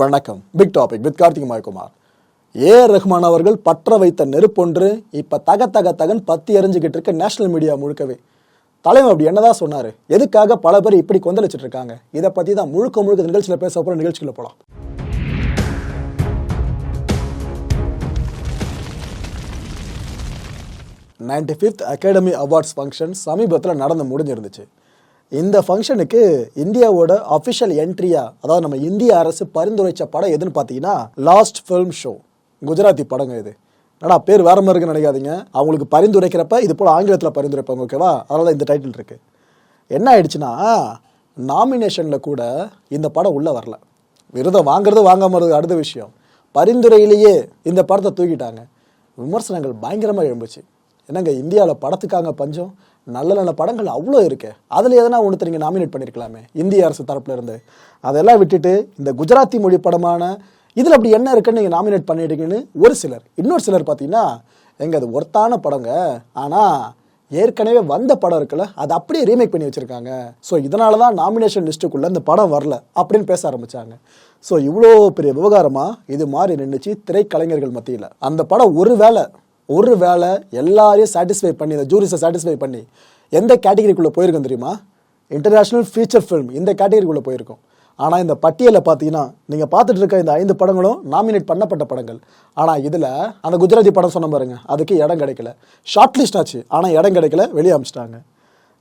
வணக்கம். Big topic with Karthik Mayakumar A. Rahman அவர்கள் பற்ற வைத்த நெருப்பொன்று இப்போ தக தக தகன் பத்தி எறிஞ்சுக்கிட்டு இருக்க நேஷனல் மீடியா முழுக்கவே. தலைவர் அப்படி என்னதான் சொன்னார்? எதுக்காக பல பேர் இப்படி கொந்தளிச்சிட்டு இருக்காங்க? இதை பற்றி தான் முழுக்க முழுக்க நிகழ்ச்சியில் பேச போகிற நிகழ்ச்சியில் போகலாம் ninety fifth academy awards function சமீபத்தில் நடந்து முடிஞ்சிருந்துச்சு. இந்த ஃபங்க்ஷனுக்கு இந்தியாவோட அஃபிஷியல் என்ட்ரியா அதாவது நம்ம இந்திய அரசு பரிந்துரைச்ச படம் எதுன்னு பார்த்தீங்கன்னா லாஸ்ட் ஃபிலிம் ஷோ குஜராத்தி படங்க இது. என்னடா பேர் வேற மாதிரி இருக்குன்னு நினைக்காதீங்க. அவங்களுக்கு பரிந்துரைக்கிறப்ப இது போல் ஆங்கிலத்தில் பரிந்துரைப்பாங்க ஓகேவா? அதனால இந்த டைட்டில் இருக்கு. என்ன ஆயிடுச்சுன்னா நாமினேஷனில் கூட இந்த படம் உள்ளே வரல. விருதம் வாங்குறது வாங்காமறது அடுத்த விஷயம். பரிந்துரையிலேயே இந்த படத்தை தூக்கிட்டாங்க. விமர்சனங்கள் பயங்கரமாக எழும்புச்சு. என்னங்க இந்தியாவில் படத்துக்காங்க பஞ்சம்? நல்ல நல்ல படங்கள் அவ்வளோ இருக்கு. அதில் எதனா ஒன்று நீங்கள் நாமினேட் பண்ணியிருக்கலாமே இந்திய அரசு தரப்புல இருந்து அதெல்லாம் விட்டுட்டு இந்த குஜராத்தி மொழி படமான இதில் அப்படி என்ன இருக்குன்னு நீங்கள் நாமினேட் பண்ணிட்டீங்கன்னு ஒரு சிலர். இன்னொரு சிலர் பார்த்தீங்கன்னா எங்கள் அது ஒர்த்தான படங்க. ஆனால் ஏற்கனவே வந்த படம் இருக்குல்ல அதை அப்படியே ரீமேக் பண்ணி வச்சிருக்காங்க. ஸோ இதனால தான் நாமினேஷன் லிஸ்ட்டுக்குள்ளே இந்த படம் வரல அப்படின்னு பேச ஆரம்பித்தாங்க ஸோ இவ்வளோ பெரிய விவகாரமாக இது மாதிரி நின்றுச்சு திரைக்கலைஞர்கள் மத்தியில். அந்த படம் ஒரு வேளை ஒரு வேலை எல்லாரையும் சாட்டிஸ்ஃபை பண்ணி இந்த ஜூரிஸை சாட்டிஸ்ஃபை பண்ணி எந்த கேட்டகரிக்குள்ளே போயிருக்கோம் தெரியுமா? இன்டர்நேஷ்னல் ஃபீச்சர் ஃபிலிம் இந்த கேட்டகரிக்குள்ளே போயிருக்கோம். ஆனால் இந்த பட்டியலை பார்த்தீங்கன்னா நீங்கள் பார்த்துட்டு இருக்க இந்த ஐந்து படங்களும் நாமினேட் பண்ணப்பட்ட படங்கள். ஆனால் இதில் அந்த குஜராத்தி படம் சொன்ன பாருங்க அதுக்கு இடம் கிடைக்கல. ஷார்ட் லிஸ்ட் ஆச்சு ஆனால் இடம் கிடைக்கல வெளியே அமிச்சிட்டாங்க.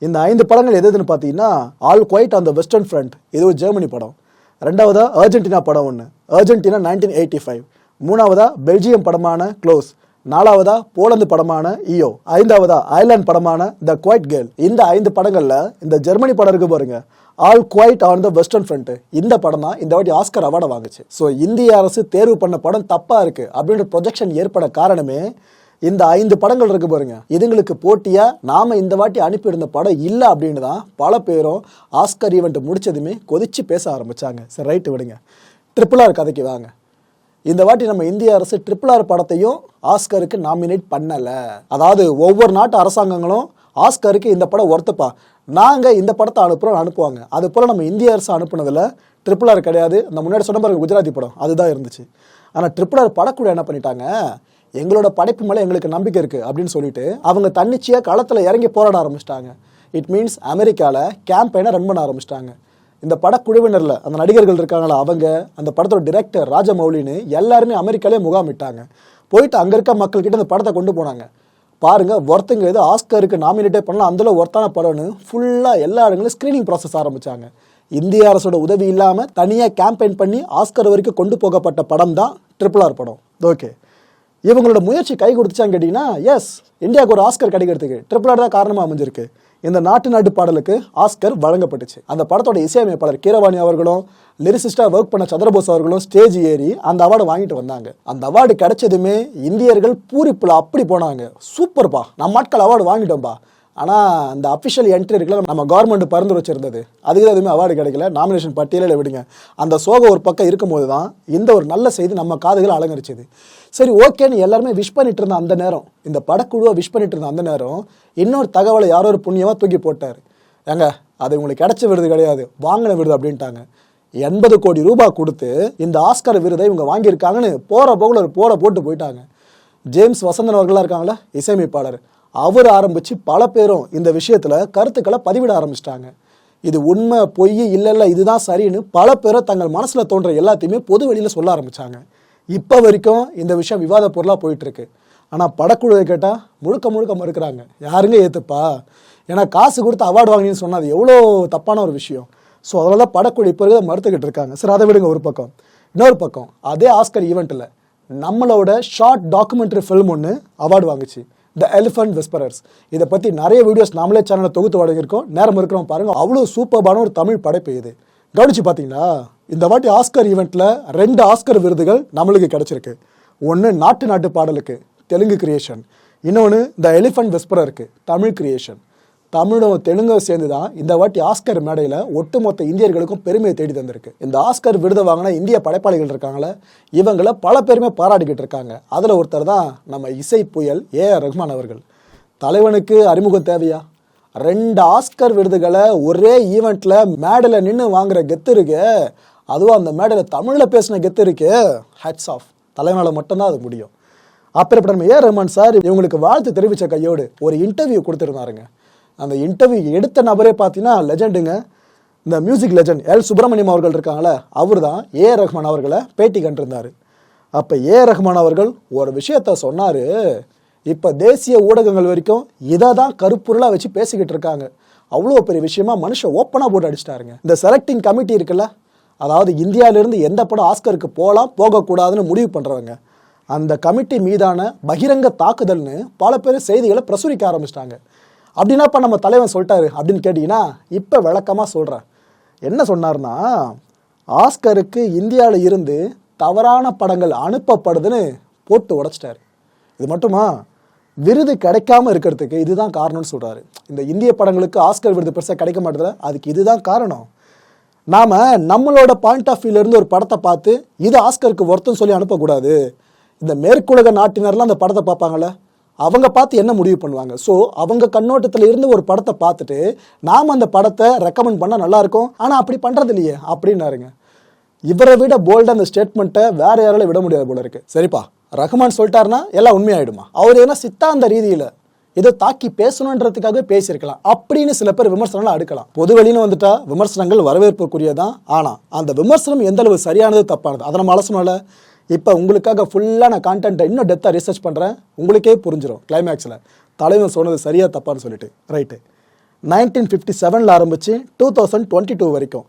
இந்த ஐந்து படங்கள் எது எதுன்னு பார்த்தீங்கன்னா all quiet on the western front இது ஒரு ஜெர்மனி படம். ரெண்டாவதாக அர்ஜென்டினா படம் ஒன்று அர்ஜென்டினா நைன்டீன் எயிட்டி ஃபைவ் மூணாவதாக பெல்ஜியம் படமான க்ளோஸ் நாலாவதா போலந்து படமான இயோ ஐந்தாவதா அயர்லாந்து படமான த குவைட் கேர்ள் இந்த ஐந்து படங்களில் இந்த ஜெர்மனி படம் இருக்கு பாருங்க. All quiet on the western front இந்த படம் தான் இந்த வாட்டி ஆஸ்கர் அவார்டை வாங்குச்சு. ஸோ இந்திய அரசு தேர்வு பண்ண படம் தப்பா இருக்கு அப்படின்ற ப்ரொஜெக்ஷன் ஏற்பட காரணமே இந்த ஐந்து படங்கள் இருக்கு பாருங்க. இதுங்களுக்கு போட்டியா நாம இந்த வாட்டி அனுப்பியிருந்த படம் இல்லை அப்படின்னு தான் பல பேரும் ஆஸ்கர் ஈவெண்ட் முடிச்சதுமே கொதிச்சு பேச ஆரம்பிச்சாங்க. சரி ரைட்டு விடுங்க. ட்ரிபிள் ஆர் கதைக்கு வாங்க. இந்த வாட்டி நம்ம இந்திய அரசு ட்ரிபிள் ஆர் படத்தையும் ஆஸ்கருக்கு நாமினேட் பண்ணல. அதாவது ஒவ்வொரு நாட்டு அரசாங்கங்களும் ஆஸ்கருக்கு இந்த படம் ஒர்த்துப்பா நாங்கள் இந்த படத்தை அனுப்புகிறோம் அனுப்புவாங்க. அது போல் நம்ம இந்திய அரசு அனுப்புனதில் ட்ரிபிள் ஆர் கிடையாது. அந்த முன்னாடி சொன்ன பாருங்க குஜராத்தி படம். அதுதான் இருந்துச்சு. ஆனால் ட்ரிபிள் ஆர் படக்கூட என்ன பண்ணிட்டாங்க? எங்களோட படைப்பு மேலே எங்களுக்கு நம்பிக்கை இருக்குது அப்படின்னு சொல்லிட்டு அவங்க தன்னிச்சையாக களத்தில் இறங்கி போராட ஆரம்பிச்சிட்டாங்க. இட் மீன்ஸ் அமெரிக்காவில் கேம்பெயினை ரன் பண்ண ஆரம்பிச்சிட்டாங்க. இந்த படக்குழுவினரில் அந்த நடிகர்கள் இருக்காங்களா அவங்க அந்த படத்தோட டிரெக்டர் ராஜமௌலின்னு எல்லாருமே அமெரிக்காலே முகாமிட்டாங்க. போயிட்டு அங்கே இருக்க மக்கள்கிட்ட இந்த படத்தை கொண்டு போனாங்க. பாருங்க ஒருத்தங்க இது ஆஸ்கருக்கு நாமினேட்டே பண்ணலாம் அதில் ஒருத்தான படம்னு ஃபுல்லாக எல்லா இடங்களும் ஸ்க்ரீனிங் ப்ராசஸ் ஆரம்பித்தாங்க இந்திய அரசோட உதவி இல்லாமல் தனியாக கேம்பெயின் பண்ணி ஆஸ்கர் வரைக்கும் கொண்டு போகப்பட்ட படம் தான் ட்ரிபிள் ஆர் படம். ஓகே இவங்களோட முயற்சி கை கொடுத்துச்சான்னு கேட்டிங்கன்னா எஸ் இந்தியாவுக்கு ஒரு ஆஸ்கர் கிடைக்கிறதுக்கு ட்ரிபிள் ஆர் தான் காரணமாக அமைஞ்சிருக்கு. இந்த நாட்டு நாட்டு பாடலுக்கு ஆஸ்கர் வழங்கப்பட்டுச்சு. அந்த படத்தோட இசையமைப்பாளர் கீரவாணி அவர்களும் லிரிசிஸ்டாக ஒர்க் பண்ண சந்திரபோஸ் அவர்களும் ஸ்டேஜ் ஏறி அந்த அவார்டு வாங்கிட்டு வந்தாங்க. அந்த அவார்டு கிடைச்சதுமே இந்தியர்கள் பூரிப்பில் அப்படி போனாங்க. சூப்பர்ப்பா நம்ம ஆட்கள் அவார்டு வாங்கிட்டோம்ப்பா ஆனால் அந்த அஃபிஷியல் என்ட்ரி இருக்குல்ல நம்ம கவர்மெண்ட் பரிந்துரை வச்சிருந்தது. அதுக்கு எதுவுமே அவார்டு கிடைக்கல. நாமினேஷன் பட்டியலில் விடுங்க. அந்த சோகம் ஒரு பக்கம் இருக்கும்போது தான் இந்த ஒரு நல்ல செய்தி நம்ம காதுகளை அலங்கரிச்சது. சரி ஓகேன்னு எல்லாருமே விஷ் பண்ணிட்டு இருந்த அந்த நேரம் இந்த படக்குழுவை விஷ் பண்ணிட்டு இருந்த அந்த நேரம் இன்னொரு தகவலை யாரோ ஒரு புண்ணியமாக தூக்கி போட்டார். ஏங்க அது உங்களுக்கு கிடைச்ச விருது கிடையாது. வாங்கின விருது அப்படின்ட்டாங்க. எண்பது கோடி ரூபாய் கொடுத்து இந்த ஆஸ்கர் விருதை இவங்க வாங்கியிருக்காங்கன்னு போகிற போகல ஒரு போரை போட்டு போயிட்டாங்க. ஜேம்ஸ் வசந்தன் அவர்களாக இருக்காங்களா இசையமைப்பாளர். அவர் ஆரம்பித்து பல பேரும் இந்த விஷயத்தில் கருத்துக்களை பதிவிட ஆரம்பிச்சிட்டாங்க. இது உண்மை பொய் இல்லை இல்லை இதுதான் சரின்னு பல பேரும் தங்கள் மனசில் தோன்ற எல்லாத்தையுமே பொது வெளியில் சொல்ல ஆரம்பித்தாங்க இப்போ வரைக்கும் இந்த விஷயம் விவாத பொருளாக போயிட்டுருக்கு. ஆனால் படக்குழுவை கேட்டால் முழுக்க முழுக்க மறுக்கிறாங்க. யாருங்க ஏற்றுப்பா ஏன்னா காசு கொடுத்து அவார்டு வாங்கினு சொன்னால் அது எவ்வளோ தப்பான ஒரு விஷயம். ஸோ அதனால தான் படக்குழு இப்போ இருக்கிறத மறுத்துக்கிட்டு இருக்காங்க. சரி அதை விடுங்க ஒரு பக்கம். இன்னொரு பக்கம் அதே ஆஸ்கர் ஈவெண்ட்டில் நம்மளோட ஷார்ட் டாக்குமெண்ட்ரி ஃபில்ம் ஒன்று அவார்டு வாங்குச்சு. த எலிஃபன்ட் விஸ்பரர்ஸ் இதை பற்றி நிறைய வீடியோஸ் நாமளே சேனலில் தொகுத்து வழங்கியிருக்கோம். நேரம் இருக்கிறோம் பாருங்க. அவ்வளோ சூப்பர்பான ஒரு தமிழ் படைப்பு இது. கவனிச்சு பார்த்தீங்கன்னா இந்த வாட்டி ஆஸ்கர் ஈவெண்ட்டில் ரெண்டு ஆஸ்கர் விருதுகள் நம்மளுக்கு கிடச்சிருக்கு. ஒன்று நாட்டு நாட்டு பாடலுக்கு தெலுங்கு கிரியேஷன் இன்னொன்று த எலிஃபண்ட் விஸ்பரருக்கு தமிழ் கிரியேஷன் தமிழும் தெலுங்கும் சேர்ந்து தான் இந்த வாட்டி ஆஸ்கர் மேடையில் ஒட்டுமொத்த இந்தியர்களுக்கும் பெருமையை தேடி தந்திருக்கு. இந்த ஆஸ்கர் விருதை வாங்கின இந்திய படைப்பாளிகள் இருக்காங்களே இவங்கள பல பேருமே பாராட்டிக்கிட்டு இருக்காங்க. அதில் ஒருத்தர் தான் நம்ம இசை புயல் ஏ ஆர் ரஹ்மான் அவர்கள். தலைவனுக்கு அறிமுகம் தேவையா? ரெண்டு ஆஸ்கர் விருதுகளை ஒரே ஈவெண்ட்டில் மேடையில் நின்று வாங்குற கெத்து இருக்கு. அதுவும் அந்த மேடையில் தமிழில் பேசின கெத்து இருக்கு. ஹட்ஸ் ஆஃப் தலைவனால் மட்டும்தான் அது முடியும். அப்புறப்பட்ட நம்ம ஏ ரஹ்மான் சார் இவங்களுக்கு வாழ்த்து தெரிவித்த கையோடு ஒரு இன்டர்வியூ கொடுத்துருந்தாருங்க. அந்த இன்டர்வியூ எடுத்த நபரே பார்த்தீங்கன்னா லெஜண்டுங்க இந்த மியூசிக் லெஜண்ட் எல் சுப்பிரமணியம் அவர்கள் இருக்காங்களே அவர் தான் ஏ ரஹ்மான் அவர்களை பேட்டி கண்டிருந்தார். அப்போ ஏ ரஹ்மான் அவர்கள் ஒரு விஷயத்த சொன்னார். இப்போ தேசிய ஊடகங்கள் வரைக்கும் இதை தான் கருப்பொருளாக வச்சு பேசிக்கிட்டு இருக்காங்க. அவ்வளோ பெரிய விஷயமா மனுஷன் ஓப்பனாக போட்டு அடிச்சிட்டாருங்க. இந்த செலக்டிங் கமிட்டி இருக்குல்ல அதாவது இந்தியாவிலேருந்து எந்த படம் ஆஸ்கருக்கு போகலாம் போகக்கூடாதுன்னு முடிவு பண்ணுறவங்க அந்த கமிட்டி மீதான பகிரங்க தாக்குதல்னு பல பேர் செய்திகளை பிரசுரிக்க ஆரம்பிச்சிட்டாங்க. அப்படின்னாப்பா நம்ம தலைவன் சொல்லிட்டாரு அப்படின்னு கேட்டிங்கன்னா இப்போ விளக்கமாக சொல்கிறேன் என்ன சொன்னார்னா ஆஸ்கருக்கு இந்தியாவில் இருந்து தவறான படங்கள் அனுப்பப்படுதுன்னு போட்டு உடைச்சிட்டாரு. இது மட்டுமா? விருது கிடைக்காம இருக்கிறதுக்கு இதுதான் காரணம்னு சொல்கிறாரு இந்த இந்திய படங்களுக்கு ஆஸ்கர் விருது பெருசாக கிடைக்க மாட்டேதுல அதுக்கு இதுதான் காரணம். நாம் நம்மளோட பாயிண்ட் ஆஃப் வியூலேருந்து ஒரு படத்தை பார்த்து இது ஆஸ்கருக்கு ஒருத்தன் சொல்லி அனுப்பக்கூடாது. இந்த மேற்குலக நாட்டினர்லாம் அந்த படத்தை பார்ப்பாங்களே அவங்க பார்த்து என்ன முடிவு பண்ணுவாங்க? ஸோ அவங்க கண்ணோட்டத்தில் இருந்து ஒரு படத்தை பார்த்துட்டு நாம் அந்த படத்தை ரெக்கமெண்ட் பண்ணால் நல்லாயிருக்கும் ஆனால் அப்படி பண்ணுறது இல்லையே அப்படின்னாருங்க. இவரை விட போல்டு அந்த ஸ்டேட்மெண்ட்டை வேற யாரால விட முடியாது போல இருக்கு. சரிப்பா ரஹ்மான் சொல்லிட்டாருன்னா எல்லாம் உண்மையாயிடுமா? அவர் ஏன்னா சித்தாந்த ரீதியில் இதை தாக்கி பேசணுன்றதுக்காக பேசியிருக்கலாம். அப்படின்னு சில பேர் விமர்சனங்களை அடுக்கலாம். பொது வெளின்னு வந்துட்டா விமர்சனங்கள் வரவேற்புக்குரியதான் ஆனால் அந்த விமர்சனம் எந்த அளவு சரியானது தப்பானது அதை நம்ம அலசணும்ல இப்போ உங்களுக்காக ஃபுல்லாக நான் கான்டென்ட்டை இன்னும் டெத்தாக ரிசர்ச் பண்ணுறேன் உங்களுக்கே புரிஞ்சிடும் கிளைமேக்ஸில் தலைவன் சொன்னது சரியாக தப்பான்னு சொல்லிட்டு. ரைட்டு நைன்டீன் ஃபிஃப்டி செவனில் ஆரம்பித்து டூ தௌசண்ட் டுவெண்ட்டி டூ வரைக்கும்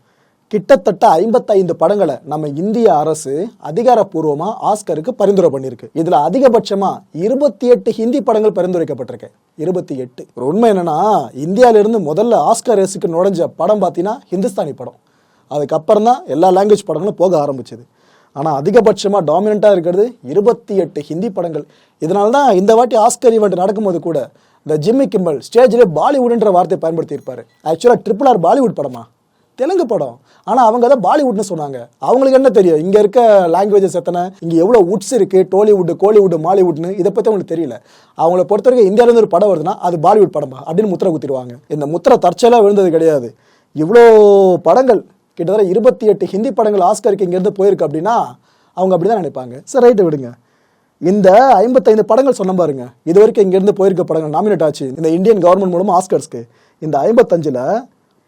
கிட்டத்தட்ட ஐம்பத்தைந்து படங்களை நம்ம இந்திய அரசு அதிகாரப்பூர்வமாக ஆஸ்கருக்கு பரிந்துரை பண்ணியிருக்கு. இதில் அதிகபட்சமாக இருபத்தி எட்டு ஹிந்தி படங்கள் பரிந்துரைக்கப்பட்டிருக்கு. இருபத்தி எட்டு. ஒரு உண்மை என்னென்னா இந்தியாவிலிருந்து முதல்ல ஆஸ்கர் ரேஸுக்கு நுழைஞ்ச படம் பார்த்தீங்கன்னா ஹிந்துஸ்தானி படம். அதுக்கப்புறம் தான் எல்லா லாங்குவேஜ் படங்களும் போக ஆரம்பிச்சது. ஆனால் அதிகபட்சமாக டாமினண்ட்டாக இருக்கிறது இருபத்தி எட்டு ஹிந்தி படங்கள். இதனால தான் இந்த வாட்டி ஆஸ்கர் ஈவெண்ட் நடக்கும்போது கூட இந்த ஜிம்மி கிம்பல் ஸ்டேஜில் பாலிவுட்ன்ற வார்த்தையை பயன்படுத்தியிருப்பார். ஆக்சுவலாக ட்ரிபிள் ஆர் பாலிவுட் படமா? தெலுங்கு படம். ஆனால் அவங்க தான் பாலிவுட்னு சொன்னாங்க. அவங்களுக்கு என்ன தெரியும்? இங்கே இருக்க லாங்குவேஜஸ் எத்தனை? இங்கே எவ்வளோ உட்ஸ் இருக்குது டோலிவுட் கோலிவுட் மாலிவுட்னு இதை பற்றி அவங்களுக்கு தெரியல. அவங்கள பொறுத்த வரைக்கும் இந்தியாவிலேருந்து ஒரு படம் வருதுன்னா அது பாலிவுட் படமா? அப்படின்னு முத்திரை குத்திடுவாங்க. இந்த முத்திரை தற்செயலாக விழுந்தது கிடையாது. இவ்வளோ படங்கள். கிட்டத்தட்ட இருபத்தி எட்டு ஹிந்தி படங்கள் ஆஸ்கருக்கு இங்கேருந்து போயிருக்கு அப்படின்னா அவங்க அப்படி தான் நினைப்பாங்க. சரி ரைட்டு விடுங்க. இந்த ஐம்பத்தைந்து படங்கள் சொன்ன பாருங்க. இது வரைக்கும் இங்கேருந்து போயிருக்க படங்கள் நாமினேட் ஆச்சு. இந்த இந்தியன் கவர்மெண்ட் மூலமாக ஆஸ்கர்ஸ்க்கு இந்த ஐம்பத்தஞ்சில்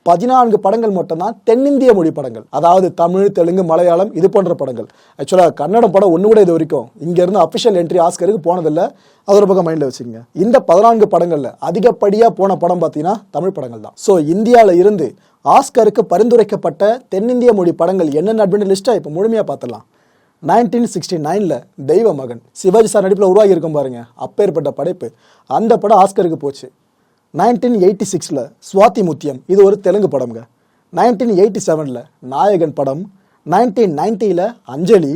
பதினான்கு படங்கள் மட்டும்தான் தென்னிந்திய மொழி படங்கள். அதாவது தமிழ் தெலுங்கு மலையாளம் இது போன்ற படங்கள். ஆக்சுவலாக கன்னடம் படம் ஒன்று கூட இது வரைக்கும் இங்கேருந்து அஃபிஷியல் என்ட்ரி ஆஸ்கருக்கு போனதில்லை. அது ஒரு பக்கம் மைண்டில் வச்சுக்கோங்க. இந்த பதினான்கு படங்களில் அதிகப்படியாக போன படம் பார்த்தீங்கன்னா தமிழ் படங்கள் தான். ஸோ இந்தியாவில் இருந்து ஆஸ்கருக்கு பரிந்துரைக்கப்பட்ட தென்னிந்திய மொழி படங்கள் என்னென்ன அப்படின்னு லிஸ்ட்டை இப்போ முழுமையாக பார்த்துடலாம் நைன்டீன் சிக்ஸ்டி நைனில் தெய்வ மகன் சிவாஜி சார் நடிப்பில் உருவாகி இருக்கும் பாருங்க அப்பேற்பட்ட படைப்பு. அந்த படம் ஆஸ்கருக்கு போச்சு. நைன்டீன் எயிட்டி சிக்ஸில் சுவாதி முத்தியம் இது ஒரு தெலுங்கு படம்ங்க. நைன்டீன் எயிட்டி செவனில் நாயகன் படம். நைன்டீன் நைன்ட்டியில் அஞ்சலி.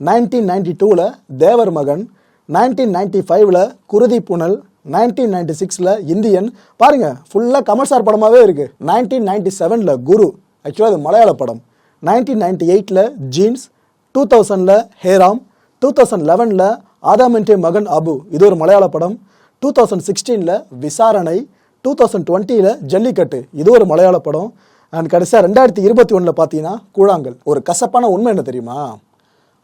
நைன்டீன் நைன்டி டூவில் தேவர் மகன். நைன்டீன் நைன்டி ஃபைவ்ல குருதி புனல். நைன்டீன் நைன்டி சிக்ஸில் இந்தியன் பாருங்கள் ஃபுல்லாக கமல் சார் படமாகவே இருக்குது நைன்டீன் நைன்டி செவனில் குரு ஆக்சுவலாக அது மலையாள படம். நைன்டீன் நைன்டி எயிட்டில் ஜீன்ஸ் டூ தௌசண்டில் ஹேராம் டூ தௌசண்ட் லெவனில் ஆதாமென்டே மகன் அபு இது ஒரு மலையாள படம். டூ தௌசண்ட் சிக்ஸ்டீனில் விசாரணை டூ தௌசண்ட் டுவெண்ட்டியில் ஜல்லிக்கட்டு இது ஒரு மலையாள படம். அண்ட் கடைசியாக ரெண்டாயிரத்தி இருபத்தி ஒன்றில் பார்த்தீங்கன்னா கூழாங்கல். ஒரு கசப்பான உண்மை என்ன தெரியுமா?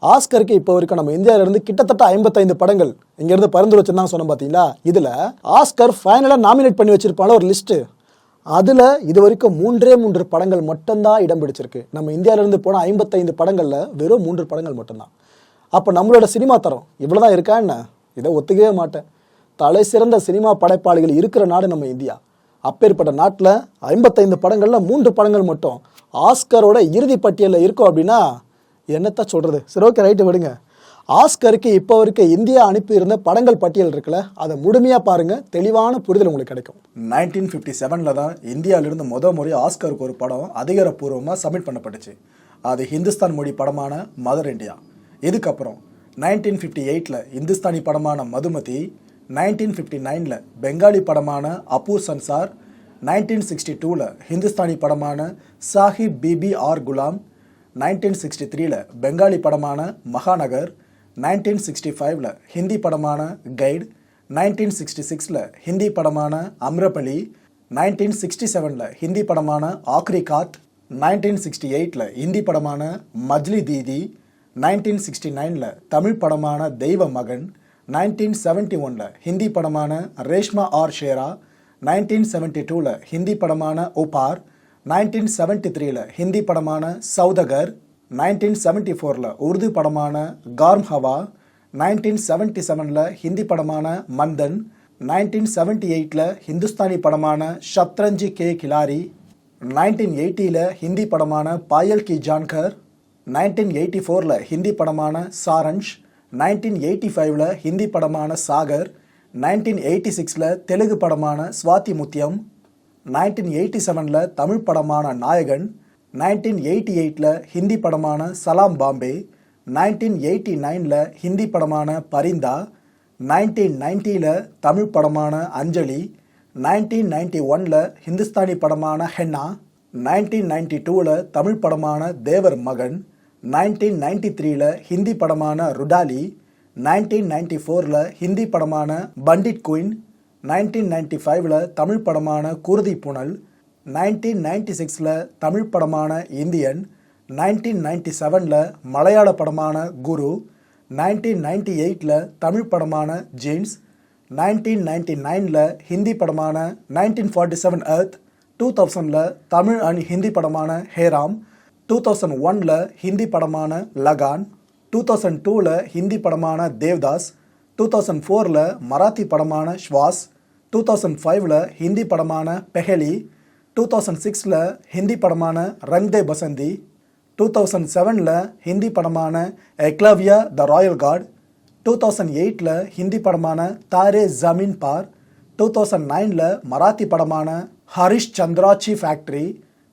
ஆஸ்கருக்கு இப்போ வரைக்கும் நம்ம இந்தியாவிலேருந்து கிட்டத்தட்ட ஐம்பத்தைந்து படங்கள் இங்கேருந்து பரிந்துரை வச்சுருந்தாங்க சொன்னோம் பார்த்தீங்களா? இதில் ஆஸ்கர் ஃபைனலாக நாமினேட் பண்ணி வச்சிருப்பாங்க ஒரு லிஸ்ட்டு அதில் இது வரைக்கும் மூன்றே மூன்று படங்கள் மட்டும்தான் இடம் பிடிச்சிருக்கு. நம்ம இந்தியாவிலேருந்து போன ஐம்பத்தைந்து படங்களில் வெறும் மூன்று படங்கள் மட்டும்தான். அப்போ நம்மளோட சினிமா தரம் இவ்வளோ தான் இருக்கா என்ன? இதை ஒத்துக்கவே மாட்டேன். தலை சிறந்த சினிமா படைப்பாளிகள் இருக்கிற நாடு நம்ம இந்தியா. அப்பேற்பட்ட நாட்டில் ஐம்பத்தைந்து படங்களில் மூன்று படங்கள் மட்டும் ஆஸ்கரோட இறுதி பட்டியலில் இருக்கும் அப்படின்னா என்னத்தான் சொல்கிறது சரி ஓகே ரைட்டு விடுங்க. ஆஸ்கருக்கு இப்போ வரைக்கும் இந்தியா அனுப்பியிருந்த படங்கள் பட்டியல் இருக்குல்ல அதை முழுமையாக பாருங்கள் தெளிவான புரிதல் உங்களுக்கு கிடைக்கும். நைன்டீன் ஃபிஃப்டி செவனில் தான் இந்தியாவிலிருந்து முத முறை ஆஸ்கருக்கு ஒரு படம் அதிகாரப்பூர்வமாக சப்மிட் பண்ணப்பட்டுச்சு. அது ஹிந்துஸ்தான் மொழி படமான மதர் இந்தியா இதுக்கப்புறம் நைன்டீன் ஃபிஃப்டி எயிட்டில் இந்துஸ்தானி படமான மதுமதி நைன்டீன் ஃபிஃப்டி நைனில் பெங்காலி படமான அப்பூர் சன்சார் நைன்டீன் சிக்ஸ்டி டூவில் ஹிந்துஸ்தானி படமான Sahib Bibi R Ghulam nineteen sixty த்ரீல பெங்காலி படமான மகாநகர் நைன்டீன் சிக்ஸ்டி ஃபைவ்ல ஹிந்தி படமான கைடு நைன்டீன் சிக்ஸ்டி சிக்ஸில் ஹிந்தி படமான அம்ரபலி நைன்டீன் சிக்ஸ்டி செவனில் ஹிந்தி படமான ஆக்ரி காத் நைன்டீன் சிக்ஸ்டி எயிட்டில் ஹிந்தி படமான மஜ்லி தீதி நைன்டீன் சிக்ஸ்டி நைனில் தமிழ் படமான தெய்வ மகன் நைன்டீன் செவன்ட்டி ஒனில் ஹிந்தி படமான Reshma R Shera nineteen seventy டூவில் ஹிந்தி படமான உபார் நைன்டீன் செவன்ட்டி த்ரீல ஹிந்தி படமான சௌதகர் நைன்டீன் செவன்ட்டி ஃபோரில் உருது படமான கார்ம் ஹவா நைன்டீன் செவன்ட்டி செவனில் ஹிந்தி படமான மந்தன் நைன்டீன் செவன்ட்டி எயிட்டில் ஹிந்துஸ்தானி படமான ஷத்ரஞ்சி கே கிலாரி நைன்டீன் எயிட்டியில் ஹிந்தி படமான பாயல் கி ஜான்கர் நைன்டீன் எயிட்டி ஃபோரில் ஹிந்தி படமான சாரஞ்ச் நைன்டீன் எயிட்டி ஃபைவ்ல ஹிந்தி படமான சாகர் நைன்டீன் எயிட்டி சிக்ஸில் தெலுங்கு படமான சுவாதி முத்தியம் நைன்டீன் எயிட்டி செவனில் தமிழ் படமான நாயகன் நைன்டீன் எயிட்டி எயிட்டில் ஹிந்தி படமான சலாம் பாம்பே நைன்டீன் எயிட்டி நைனில் ஹிந்தி படமான பரிந்தா நைன்டீன் நைன்ட்டியில் தமிழ் படமான அஞ்சலி நைன்டீன் நைன்டி ஒனில் ஹிந்துஸ்தானி படமான ஹென்னா நைன்டீன் நைன்டி டூவில் தமிழ் படமான தேவர் மகன் நைன்டீன் நைன்டி த்ரீயில் ஹிந்தி படமான ருடாலி நைன்டீன் நைன்டி ஃபோரில் ஹிந்தி படமான பண்டிட் குயின் நைன்டீன் நைன்டி ஃபைவ்ல தமிழ் படமான குருதி புனல் நைன்டீன் நைன்டி சிக்ஸில் தமிழ் படமான இந்தியன் நைன்டீன் நைன்டி செவனில் மலையாள படமான குரு நைன்டீன் நைன்டி எயிட்டில் தமிழ் படமான ஜீன்ஸ் நைன்டீன் நைன்டி நைனில் ஹிந்தி படமான nineteen forty seven Earth two தௌசண்டில் Tamil and Hindi படமான ஹேராம் டூ தௌசண்ட் ஒனில் ஹிந்தி படமான லகான் டூ தௌசண்ட் டூவில் ஹிந்தி படமான தேவ்தாஸ் டூ தௌசண்ட் ஃபோரில் மராத்தி படமான ஸ்வாஸ் டூ தௌசண்ட் ஃபைவ்ல ஹிந்தி படமான பெஹலி டூ தௌசண்ட் சிக்ஸில் ஹிந்தி படமான ரங் தே பசந்தி டூ தௌசண்ட் செவனில் ஹிந்தி படமான Eklavya the royal guard two thousand எயிட்டில் ஹிந்தி படமான தாரே ஜமீன் பார் டூ தௌசண்ட் நைனில் மராத்தி படமான Harishchandrachi factory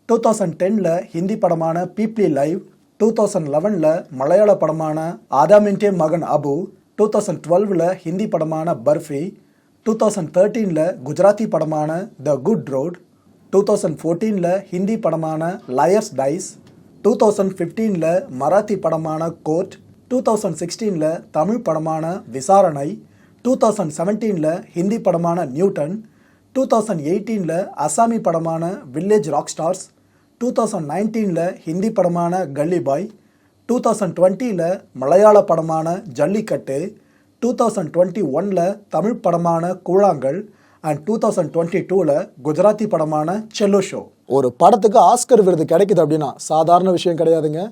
two thousand டெனில் ஹிந்தி படமான பீப்ளி லைவ் டூ தௌசண்ட் லெவனில் மலையாள படமான ஆதாமின்டே மகன் அபு டூ தௌசண்ட் டுவெல்வில் ஹிந்தி படமான பர்ஃபி டூ தௌசண்ட் தேர்ட்டீனில் குஜராத்தி படமான the good road two thousand ஃபோர்டீனில் Hindi படமான லயர்ஸ் டைஸ் டூ தௌசண்ட் ஃபிஃப்டீனில் மராத்தி படமான கோர்ட் டூ தௌசண்ட் சிக்ஸ்டீனில் தமிழ் படமான விசாரணை டூ தௌசண்ட் செவன்டீனில் ஹிந்தி படமான நியூட்டன் டூ தௌசண்ட் எயிட்டீனில் அசாமி படமான village rock stars two thousand நைன்டீனில் ஹிந்தி படமான கல்லி பாய் டூ தௌசண்ட் டுவெண்ட்டியில் மலையாள படமான ஜல்லிக்கட்டு டூ தௌசண்ட் டுவெண்ட்டி ஒனில் தமிழ் படமான கூழாங்கல் அண்ட் டூ தௌசண்ட் டுவெண்ட்டி டூவில் குஜராத்தி படமான செல்லோ ஷோ ஒரு படத்துக்கு ஆஸ்கர் விருது கிடைக்குது அப்படின்னா சாதாரண விஷயம் கிடையாதுங்க.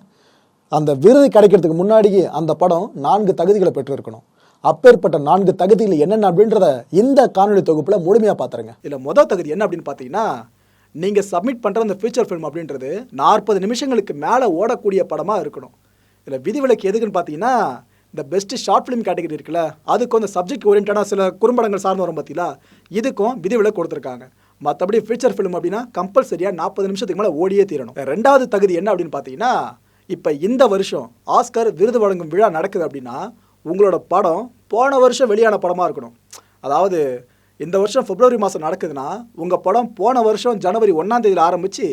அந்த விருது கிடைக்கிறதுக்கு முன்னாடியே அந்த படம் நான்கு தகுதிகளை பெற்றிருக்கணும். அப்பேற்பட்ட நான்கு தகுதிகள் என்னென்ன அப்படின்றத இந்த காணொளி தொகுப்புல முழுமையா பாத்துருங்க. இதுல முதல் தகுதி என்ன அப்படின்னு பார்த்தீங்கன்னா நீங்கள் சப்மிட் பண்ணுற அந்த ஃபீச்சர் ஃபிலிம் அப்படின்றது நாற்பது நிமிஷங்களுக்கு மேலே ஓடக்கூடிய படமாக இருக்கணும். இதில் விதிவிலக்கு எதுக்குன்னு பார்த்தீங்கன்னா இந்த பெஸ்ட் ஷார்ட் ஃபிலிம் கேட்டகரி இருக்குல்ல அதுக்கும் இந்த சப்ஜெக்ட் ஓரியன்டான சில குறும்படங்கள் சார்ந்து வரும் பார்த்தீங்களா இதுக்கும் விதிவிலக்கு கொடுத்துருக்காங்க. மற்றபடி ஃபீச்சர் ஃபிலிம் அப்படின்னா கம்பல்சரியாக நாற்பது நிமிஷத்துக்கு மேலே ஓடியே தீரணும். ரெண்டாவது தகுதி என்ன அப்படின்னு பார்த்தீங்கன்னா இப்போ இந்த வருஷம் ஆஸ்கர் விருது வழங்கும் விழா நடக்குது அப்படின்னா உங்களோட படம் போன வருஷம் வெளியான படமாக இருக்கணும். அதாவது இந்த வருஷம் பிப்ரவரி மாதம் நடக்குதுன்னா உங்கள் படம் போன வருஷம் ஜனவரி ஒன்றாம் தேதியில் ஆரம்பித்து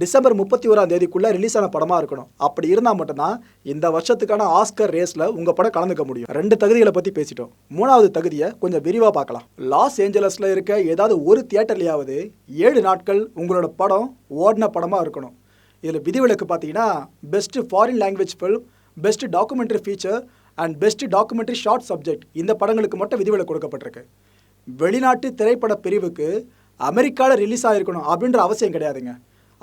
டிசம்பர் முப்பத்தி ஓராம் தேதிக்குள்ளே ரிலீஸ் ஆன படமாக இருக்கணும். அப்படி இருந்தால் மட்டும்தான் இந்த வருஷத்துக்கான ஆஸ்கர் ரேஸில் உங்கள் படம் கலந்துக்க முடியும். ரெண்டு தகுதிகளை பற்றி பேசிட்டோம். மூணாவது தகுதியை கொஞ்சம் விரிவாக பார்க்கலாம். லாஸ் ஏஞ்சலஸில் இருக்க ஏதாவது ஒரு தியேட்டர்லையாவது ஏழு நாட்கள் உங்களோட படம் ஓடின படமாக இருக்கணும். இதில் விதிவிலக்கு பார்த்தீங்கன்னா best foreign language film best documentary feature and best documentary short subject இந்த படங்களுக்கு மட்டும் விதிவிலக்கு கொடுக்கப்பட்டிருக்கு. வெளிநாட்டு திரைப்பட பிரிவுக்கு அமெரிக்காவில் ரிலீஸ் ஆகிருக்கணும் அப்படின்ற அவசியம் கிடையாதுங்க.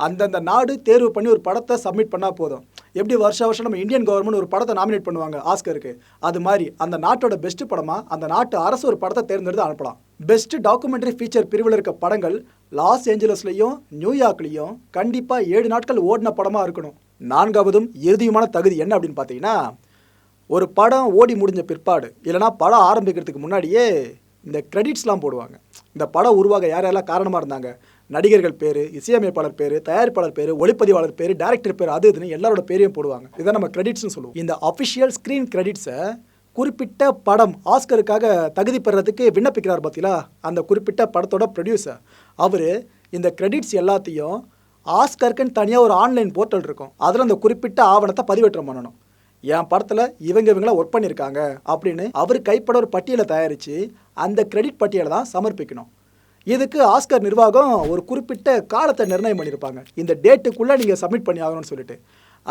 அந்தந்த நாடு தேர்வு பண்ணி ஒரு படத்தை சப்மிட் பண்ணால் போதும். எப்படி வருஷ வருஷம் நம்ம இந்தியன் கவர்மெண்ட் ஒரு படத்தை நாமினேட் பண்ணுவாங்க? ஆஸ்கருக்கு. அது மாதிரி அந்த நாட்டோட பெஸ்ட் படமாக அந்த நாட்டு அரசு ஒரு படத்தை தேர்ந்தெடுத்து அனுப்பலாம். பெஸ்ட் டாக்குமெண்ட்ரி ஃபீச்சர் பிரிவில் இருக்க படங்கள் லாஸ் ஏஞ்சலஸ்லையும் நியூயார்க்லேயும் கண்டிப்பாக ஏழு நாட்கள் ஓடின படமாக இருக்கணும். நான்காவதும் இறுதியுமான தகுதி என்ன அப்படின்னு பார்த்தீங்கன்னா ஒரு படம் ஓடி முடிஞ்ச பிற்பாடு இல்லைனா படம் ஆரம்பிக்கிறதுக்கு முன்னாடியே இந்த கிரெடிட்ஸ்லாம் போடுவாங்க. இந்த படம் உருவாக யார் யாரெல்லாம் காரணமாக இருந்தாங்க? நடிகர்கள் பேர் இசையமைப்பாளர் பேர் தயாரிப்பாளர் பேர் ஒளிப்பதிவாளர் பேர் டேரக்டர் பேர் அது இதுன்னு எல்லாரோட பேரையும் போடுவாங்க. இதை நம்ம கிரெடிட்ஸ்னு சொல்லுவோம். இந்த அஃபிஷியல் ஸ்க்ரீன் கிரெடிட்ஸை குறிப்பிட்ட படம் ஆஸ்கருக்காக தகுதி பெறதுக்கு விண்ணப்பிக்கிறார் பார்த்தீங்களா அந்த குறிப்பிட்ட படத்தோட ப்ரொடியூசர் அவர் இந்த கிரெடிட்ஸ் எல்லாத்தையும் ஆஸ்கருக்குன்னு தனியாக ஒரு ஆன்லைன் போர்ட்டல் இருக்கும். அதில் அந்த குறிப்பிட்ட ஆவணத்தை பதிவேற்றம் பண்ணணும். என் படத்தில் இவங்க இவங்களாம் ஒர்க் பண்ணியிருக்காங்க அப்படின்னு அவர் கைப்பட ஒரு பட்டியலை தயாரித்து அந்த கிரெடிட் பட்டியலை தான் சமர்ப்பிக்கணும். இதுக்கு ஆஸ்கர் நிர்வாகம் ஒரு குறிப்பிட்ட காலத்தை நிர்ணயம் பண்ணியிருப்பாங்க. இந்த டேட்டுக்குள்ளே நீங்கள் சப்மிட் பண்ணி ஆகணும்னு சொல்லிட்டு.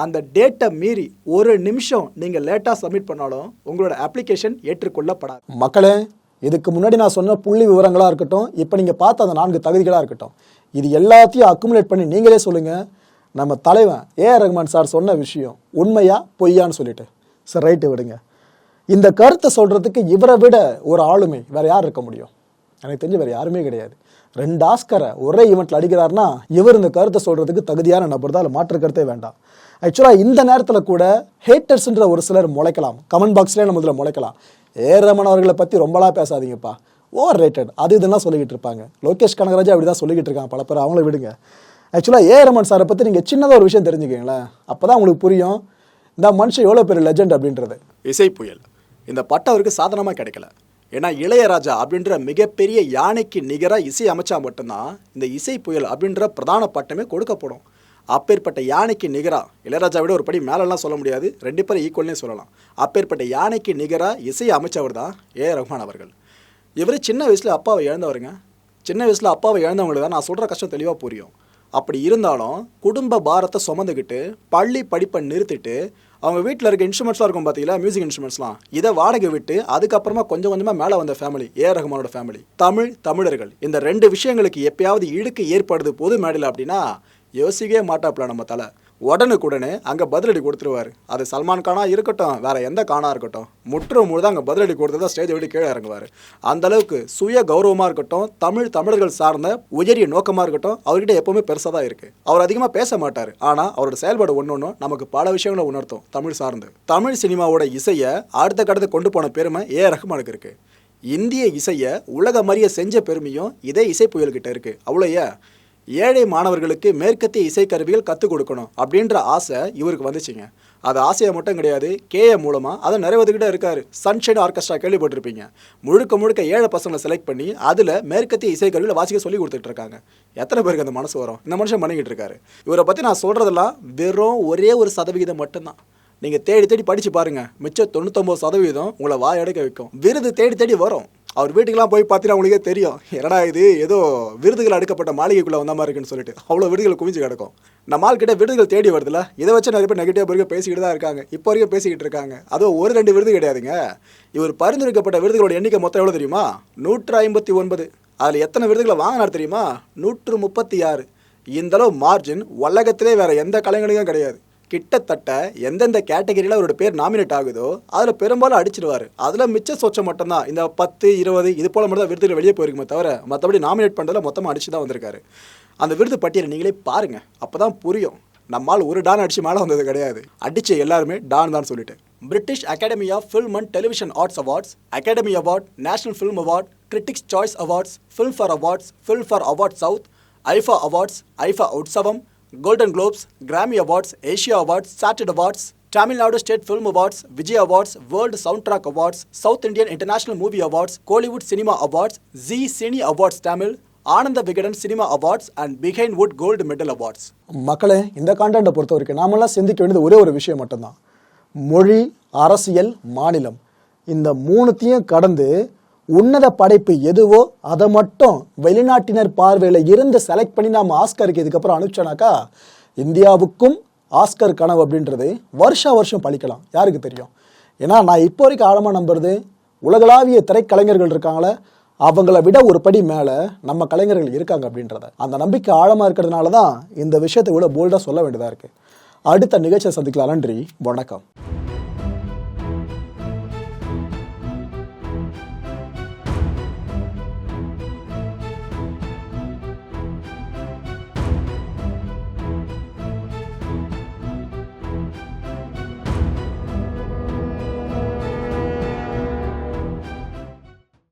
அந்த டேட்டை மீறி ஒரு நிமிஷம் நீங்கள் லேட்டாக சப்மிட் பண்ணாலும் உங்களோட அப்ளிகேஷன் ஏற்றுக்கொள்ளப்படாது. மக்களே இதுக்கு முன்னாடி நான் சொன்ன புள்ளி விவரங்களாக இருக்கட்டும் இப்போ நீங்கள் பார்த்த அந்த நான்கு தகுதிகளாக இருக்கட்டும் இது எல்லாத்தையும் அக்குமுலேட் பண்ணி நீங்களே சொல்லுங்கள் நம்ம தலைவன் ஏ ரஹ்மான் சார் சொன்ன விஷயம் உண்மையா பொய்யான்னு சொல்லிட்டு. சார் ரைட்டு விடுங்க. இந்த கருத்தை சொல்கிறதுக்கு இவரை விட ஒரு ஆளுமை வேறு யார் இருக்க முடியும்? எனக்கு தெரிஞ்சு வேறு யாருமே கிடையாது. ரெண்டு ஆஸ்கரை ஒரே ஈவெண்ட்டில் அடிக்கிறாருன்னா இவர் இந்த கருத்தை சொல்கிறதுக்கு தகுதியான நபர் தான். அதில் மாற்று கருத்தே வேண்டாம் ஆக்சுவலாக இந்த நேரத்தில் கூட ஹேட்டர்ஸ்ன்ற ஒரு சிலர் முளைக்கலாம். கமெண்ட் பாக்ஸ்லேயே நம்ம இதில் முளைக்கலாம். ஏ ரமன் அவர்களை பற்றி ரொம்பலாம் பேசாதீங்கப்பா. ஓவர் ரேட்டட் அது இதெல்லாம் சொல்லிக்கிட்டு இருப்பாங்க. லோகேஷ் கனகராஜா அப்படி தான் சொல்லிக்கிட்டு இருக்காங்க. பல பேர் அவங்கள விடுங்க. ஆக்சுவலாக ஏ ரமன் சாரை பற்றி நீங்கள் சின்னதாக ஒரு விஷயம் தெரிஞ்சுக்கிங்களேன். அப்போ தான் உங்களுக்கு புரியும் இந்த மனுஷன் எவ்வளோ பெரிய லெஜெண்ட் அப்படின்றது. இசை புயல். இந்த பட்டம் அவருக்கு சாதனமாக கிடைக்கல. ஏன்னா இளையராஜா அப்படின்ற மிகப்பெரிய யானைக்கு நிகராக இசை அமைச்சா மட்டும்தான் இந்த இசை புயல் அப்படின்ற பிரதான பட்டமே கொடுக்கப்படும். அப்பேற்பட்ட யானைக்கு நிகராக இளையராஜா விட ஒரு படி மேலெல்லாம் சொல்ல முடியாது ரெண்டு பேரும் ஈக்குவல்னே சொல்லலாம். அப்பேற்பட்ட யானைக்கு நிகராக இசையை அமைச்சவர் தான் ஏ. ரஹ்மான் அவர்கள். இவர் சின்ன வயசில் அப்பாவை இழந்தவருங்க. சின்ன வயசில் அப்பாவை இழந்தவங்களுக்கு தான் நான் சொல்கிற கஷ்டம் தெளிவாக புரியும். அப்படி இருந்தாலும் குடும்ப பாரத்தை சுமந்துக்கிட்டு பள்ளி படிப்பை நிறுத்திட்டு அவங்க வீட்டில் இருக்க இன்ஸ்ட்ருமெண்ட்ஸ்லாம் இருக்கும் பார்த்தீங்களா மியூசிக் இன்ஸ்ட்ருமெண்ட்ஸ்லாம் இதை வாடகை விட்டு அதுக்கப்புறமா கொஞ்சம் கொஞ்சமாக மேலே வந்த ஃபேமிலி ஏ ரஹ்மானோட ஃபேமிலி தமிழ் தமிழர்கள். இந்த ரெண்டு விஷயங்களுக்கு எப்பயாவது இழுக்கு ஏற்படுது பொது மேடையில் அப்படின்னா யோசிக்கவே மாட்டாப்புல நம்ம தலை. உடனுக்குடனே அங்கே பதிலடி கொடுத்துருவாரு. அது சல்மான் கானா இருக்கட்டும் வேறு எந்த கானா இருக்கட்டும் முற்றும் முழுதாக அங்கே பதிலடி கொடுத்து தான் ஸ்டேஜ் விட்டு கீழே இறங்குவார். அந்த அளவுக்கு சுய கௌரவமாக இருக்கட்டும் தமிழ் தமிழர்கள் சார்ந்த உயரிய நோக்கமாக இருக்கட்டும் அவர்கிட்ட எப்போவுமே பெருசாக தான் இருக்குது அவர் அதிகமாக பேச மாட்டார். ஆனால் அவரோட செயல்பாடு ஒன்று ஒன்றும் நமக்கு பல விஷயங்களை உணர்த்தும் தமிழ் சார்ந்து. தமிழ் சினிமாவோட இசையை அடுத்த கடத்து கொண்டு போன பெருமை ஏ. ரஹ்மானுக்கு இருக்குது இந்திய இசையை உலகம் மாதிரியே செஞ்ச பெருமையும் இதே இசை புயல்கிட்ட இருக்குது அவ்வளோ ஏன்? ஏழை மாணவர்களுக்கு மேற்கத்திய இசைக்கருவிகள் கற்றுக் கொடுக்கணும் அப்படின்ற ஆசை இவருக்கு வந்துச்சுங்க. அது ஆசையை மட்டும் கிடையாது கேஏ மூலமாக அதை நிறைவேற்றிக்கிட்டே இருக்கார். சன்ஷைன் ஆர்கெஸ்ட்ரா கேள்விப்பட்டிருப்பீங்க. முழுக்க முழுக்க ஏழை பசங்களை செலக்ட் பண்ணி அதில் மேற்கத்திய இசைக்கருவியில் வாசிக்க சொல்லி கொடுத்துட்டு இருக்காங்க. எத்தனை பேருக்கு அந்த மனசு வரும்? இந்த மனுஷன் பண்ணிக்கிட்டு இருக்காரு. இவரை பற்றி நான் சொல்கிறதெல்லாம் வெறும் ஒரே ஒரு சதவிகிதம் மட்டும்தான். நீங்கள் தேடி தேடி படித்து பாருங்கள் மிச்சம் தொண்ணூத்தொம்பது சதவீதம் உங்களை வாய் எடுக்க வைக்கும். விருது தேடி தேடி வரும். அவர் வீட்டுக்கெல்லாம் போய் பார்த்தீங்கன்னா உங்களுக்கே தெரியும். என்னடா இது? ஏதோ விருதுகள் அடுக்கப்பட்ட மாளிகைக்குள்ளே வந்த மாதிரி இருக்குன்னு சொல்லிட்டு. அவ்வளோ விருதுகள் குவிஞ்சு கிடக்கும். நம்ம ஆள்கிட்ட விருதுகள் தேடி வருதுல இதை வச்சு நிறைய பேர் நெகட்டிவ் வரைக்கும் பேசிக்கிட்டு தான் இருக்காங்க. இப்போ வரைக்கும் பேசிக்கிட்டு இருக்காங்க. அதுவும் ஒரு ரெண்டு விருது கிடையாதுங்க. இவர் பரிந்துரைக்கப்பட்ட விருதுகளோட எண்ணிக்கை மொத்தம் எவ்வளோ தெரியுமா? நூற்று ஐம்பத்தி ஒன்பது. அதில் எத்தனை விருதுகளை வாங்கினார் தெரியுமா? நூற்று முப்பத்தி ஆறு. இந்த அளவு மார்ஜின் உலகத்திலே வேறு எந்த கலைஞர்களுக்கும் கிடையாது. கிட்டத்தட்ட எந்தெந்த கேட்டகரியில் அவரோட பேர் நாமினேட் ஆகுதோ அதில் பெரும்பாலும் அடிச்சிடுவார் அதில் மிச்ச சொச்சம் மட்டும்தான். இந்த பத்து இருபது இது போல் மட்டும் தான் விருதுகள் வெளியே போயிருக்குமே தவிர மற்றபடி நாமினேட் பண்ணுறதுல மொத்தமாக அடிச்சு தான் வந்திருக்காரு. அந்த விருது பட்டியலை நீங்களே பாருங்கள் அப்போ தான் புரியும். நம்மால் ஒரு டான் அடிச்சு மேலே வந்தது கிடையாது. அடித்த எல்லாருமே டான் தான் சொல்லிட்டு. British academy of film and television arts awards academy award national film award critics choice awards Filmfare awards Filmfare award south IIFA awards IIFA Utsavam Golden Globes Grammy awards Asia awards chartered awards Tamil Nadu state film awards Vijay awards world soundtrack awards south Indian international movie awards Kollywood cinema awards Zee cine awards Tamil Ananda Vikatan cinema awards and Behindwoods gold medal awards மக்களே இந்த கான்டென்ட்டை பொறுத்த வரைக்கும் நாமெல்லாம் சிந்திக்க வேண்டியது ஒரே ஒரு விஷயம் மட்டும்தான். மொழி அரசியல் மாநிலம். இந்த மூணுத்தையும் கடந்து உன்னத படைப்பு எதுவோ அதை மட்டும் வெளிநாட்டினர் பார்வையில் இருந்து செலக்ட் பண்ணி நாம் ஆஸ்கருக்கு இதுக்கப்புறம் அனுப்பிச்சோனாக்கா இந்தியாவுக்கும் ஆஸ்கர் கனவு அப்படின்றது வருஷா வருஷம் பழிக்கலாம். யாருக்கு தெரியும்? ஏன்னா நான் இப்போ வரைக்கும் ஆழமாக நம்புறது உலகளாவிய திரைக்கலைஞர்கள் இருக்காங்களே அவங்கள விட ஒரு படி மேலே நம்ம கலைஞர்கள் இருக்காங்க அப்படின்றத. அந்த நம்பிக்கை ஆழமாக இருக்கிறதுனால தான் இந்த விஷயத்தை விட போல்டாக சொல்ல வேண்டியதாக இருக்குது அடுத்த நிகழ்ச்சியை சந்திக்கலாம். நன்றி. வணக்கம்.